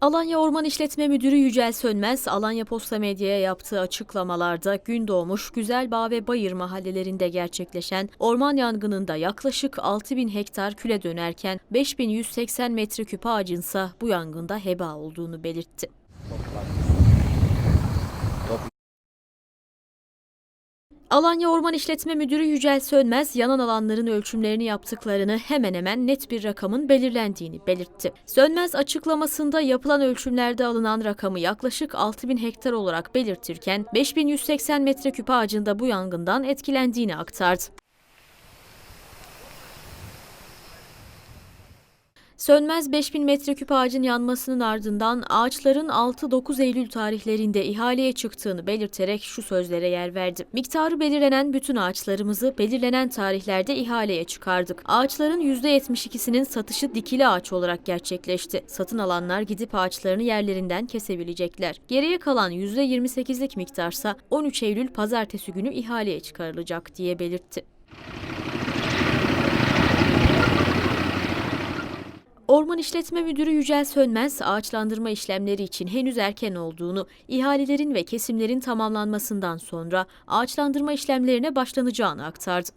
Alanya Orman İşletme Müdürü Yücel Sönmez, Alanya Posta Medya'ya yaptığı açıklamalarda Gündoğmuş, Güzelbağ ve Bayır mahallelerinde gerçekleşen orman yangınında yaklaşık 6000 hektar küle dönerken 5180 metreküp ağacınsa bu yangında heba olduğunu belirtti. Alanya Orman İşletme Müdürü Yücel Sönmez, yanan alanların ölçümlerini yaptıklarını hemen hemen net bir rakamın belirlendiğini belirtti. Sönmez açıklamasında yapılan ölçümlerde alınan rakamı yaklaşık 6000 hektar olarak belirtirken 5180 metreküp ağacında bu yangından etkilendiğini aktardı. Sönmez 5000 metreküp ağacın yanmasının ardından ağaçların 6-9 Eylül tarihlerinde ihaleye çıktığını belirterek şu sözlere yer verdi. Miktarı belirlenen bütün ağaçlarımızı belirlenen tarihlerde ihaleye çıkardık. Ağaçların %72'sinin satışı dikili ağaç olarak gerçekleşti. Satın alanlar gidip ağaçlarını yerlerinden kesebilecekler. Geriye kalan %28'lik miktarsa 13 Eylül pazartesi günü ihaleye çıkarılacak diye belirtti. Orman İşletme Müdürü Yücel Sönmez, ağaçlandırma işlemleri için henüz erken olduğunu, ihalelerin ve kesimlerin tamamlanmasından sonra ağaçlandırma işlemlerine başlanacağını aktardı.